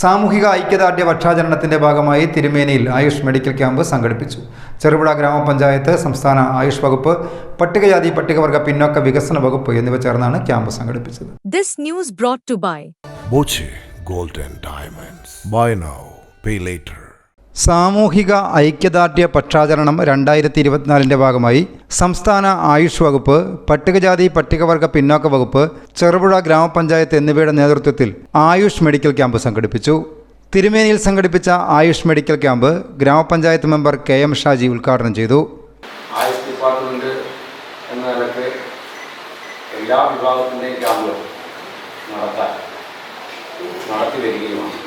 സാമൂഹിക ഐക്യദാർഢ്യ പക്ഷാചരണത്തിന്റെ ഭാഗമായി തിരുമേനിയിൽ Ayush medical camp സംഘടിപ്പിച്ചു ചെറുപുഴ ഗ്രാമപഞ്ചായത്ത് സംസ്ഥാന ആയുഷ് വകുപ്പ് പട്ടികജാതി പട്ടികവർഗ പിന്നോക്ക വികസന വകുപ്പ് എന്നിവ ചേർന്നാണ് ക്യാമ്പ് സംഘടിപ്പിച്ചത് this news brought to by and Diamonds. Buy now, pay later. സാമൂഹിക ഐക്യദാർഢ്യ പക്ഷാചരണം രണ്ടായിരത്തി ഇരുപത്തിനാലിന്റെ ഭാഗമായി സംസ്ഥാന ആയുഷ് വകുപ്പ് പട്ടികജാതി പട്ടികവർഗ പിന്നോക്ക വകുപ്പ് ചെറുപുഴ ഗ്രാമപഞ്ചായത്ത് എന്നിവയുടെ നേതൃത്വത്തിൽ ആയുഷ് മെഡിക്കൽ ക്യാമ്പ് സംഘടിപ്പിച്ചു. തിരുമേനിയിൽ സംഘടിപ്പിച്ച ആയുഷ് മെഡിക്കൽ ക്യാമ്പ് ഗ്രാമപഞ്ചായത്ത് മെമ്പർ കെ എം ഷാജി ഉദ്ഘാടനം ചെയ്തു. ആയുഷ് ഡിപ്പാർട്ട്മെന്റ് എന്ന നിലയ്ക്ക് എല്ലാ വിഭാഗത്തിന്റെയും ക്യാമ്പുകൾ നടത്താൻ നടത്തി വരികയുമാണ്.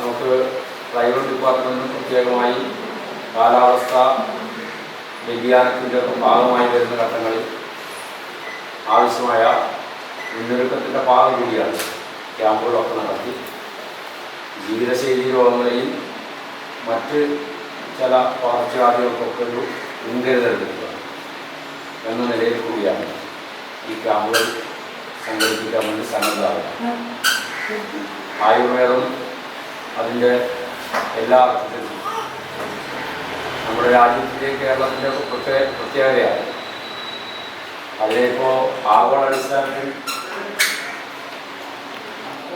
നമുക്ക് പ്രൈവറ്റ് ഡിപ്പാർട്ട്മെന്റിന് പ്രത്യേകമായി കാലാവസ്ഥ വ്യതിയാനത്തിന്റെ ഒക്കെ ഭാഗമായി വരുന്ന ഘട്ടങ്ങളിൽ ആവശ്യമായ മുന്നൊരുക്കത്തിന്റെ ഭാഗം കൂടിയാണ് ക്യാമ്പുകളൊക്കെ നടത്തി. ജീവിതശൈലി രോഗങ്ങളെയും മറ്റ് ചില പകർച്ചവ്യാധികൾക്കൊക്കെ ഒരു മുൻകരുതൽ എടുക്കുക എന്ന നിലയിൽ കൂടിയാണ് ഈ ക്യാമ്പുകൾ സംഘടിപ്പിക്കാൻ വേണ്ടി സന്നദ്ധമാകുന്നത് ആയുർവേദം അതിന്റെ എല്ലാ അർത്ഥത്തിലും രാജ്യത്തിന്റെ കേരളത്തിന്റെ പ്രത്യേക പ്രത്യേകതയാണ്. അതിലിപ്പോൾ ആഗോളാടിസ്ഥാനത്തിൽ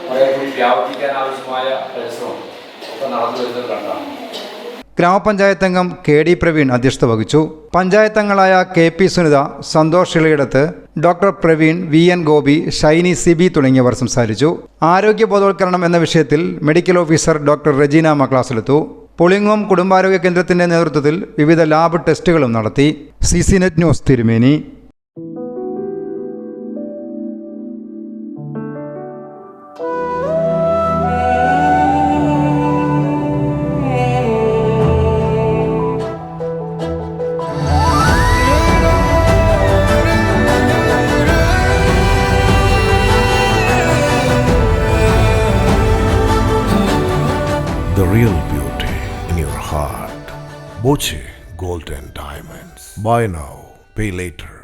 കുറേ നടന്നു കണ്ടാണ്. ഗ്രാമപഞ്ചായത്ത് അംഗം കെ ഡി പ്രവീൺ അധ്യക്ഷത വഹിച്ചു. പഞ്ചായത്ത് അംഗങ്ങളായ K P Sunitha Santhosh Elayidath doctor Praveen V N Gopi Shiny Sibi തുടങ്ങിയവർ സംസാരിച്ചു. ആരോഗ്യ ബോധവൽക്കരണം എന്ന വിഷയത്തിൽ മെഡിക്കൽ ഓഫീസർ ഡോക്ടർ റെജീന ക്ലാസ്സിലെത്തു പുളിങ്ങോം കുടുംബാരോഗ്യ കേന്ദ്രത്തിന്റെ നേതൃത്വത്തിൽ വിവിധ ലാബ് ടെസ്റ്റുകളും നടത്തി. C net news Thirumeni. The real Boche Gold and Diamonds. Buy now, pay later.